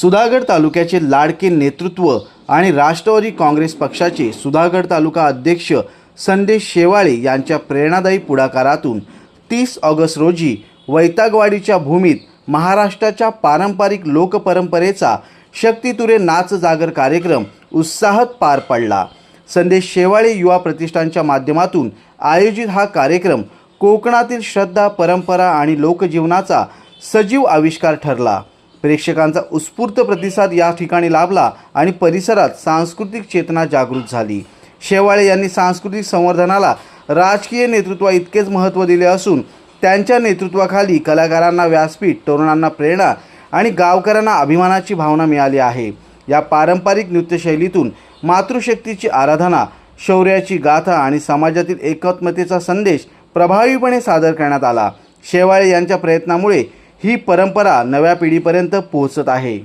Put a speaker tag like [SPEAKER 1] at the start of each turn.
[SPEAKER 1] सुधागड तालुक्याचे लाडके नेतृत्व आणि राष्ट्रवादी काँग्रेस पक्षाचे सुधागड तालुका अध्यक्ष संदेश शेवाळे यांच्या प्रेरणादायी पुढाकारातून तीस ऑगस्ट रोजी वैतागवाडीच्या भूमीत महाराष्ट्राच्या पारंपरिक लोकपरंपरेचा शक्तितुरे नाच जागर कार्यक्रम उत्साहात पार पडला. संदेश शेवाळे युवा प्रतिष्ठानच्या माध्यमातून आयोजित हा कार्यक्रम कोकणातील श्रद्धा परंपरा आणि लोकजीवनाचा सजीव आविष्कार ठरला. प्रेक्षकांचा उत्स्फूर्त प्रतिसाद या ठिकाणी लाभला आणि परिसरात सांस्कृतिक चेतना जागृत झाली. शेवाळे यांनी सांस्कृतिक संवर्धनाला राजकीय नेतृत्वा इतकेच महत्त्व दिले असून त्यांच्या नेतृत्वाखाली कलाकारांना व्यासपीठ तरुणांना प्रेरणा आणि गावकऱ्यांना अभिमानाची भावना मिळाली आहे. या पारंपरिक नृत्यशैलीतून मातृशक्तीची आराधना शौर्याची गाथा आणि समाजातील एकात्मतेचा संदेश प्रभावीपणे सादर करण्यात आला. शेवाळे यांच्या प्रयत्नामुळे ही परंपरा नव्या पिढीपर्यंत पोहोचत आहे.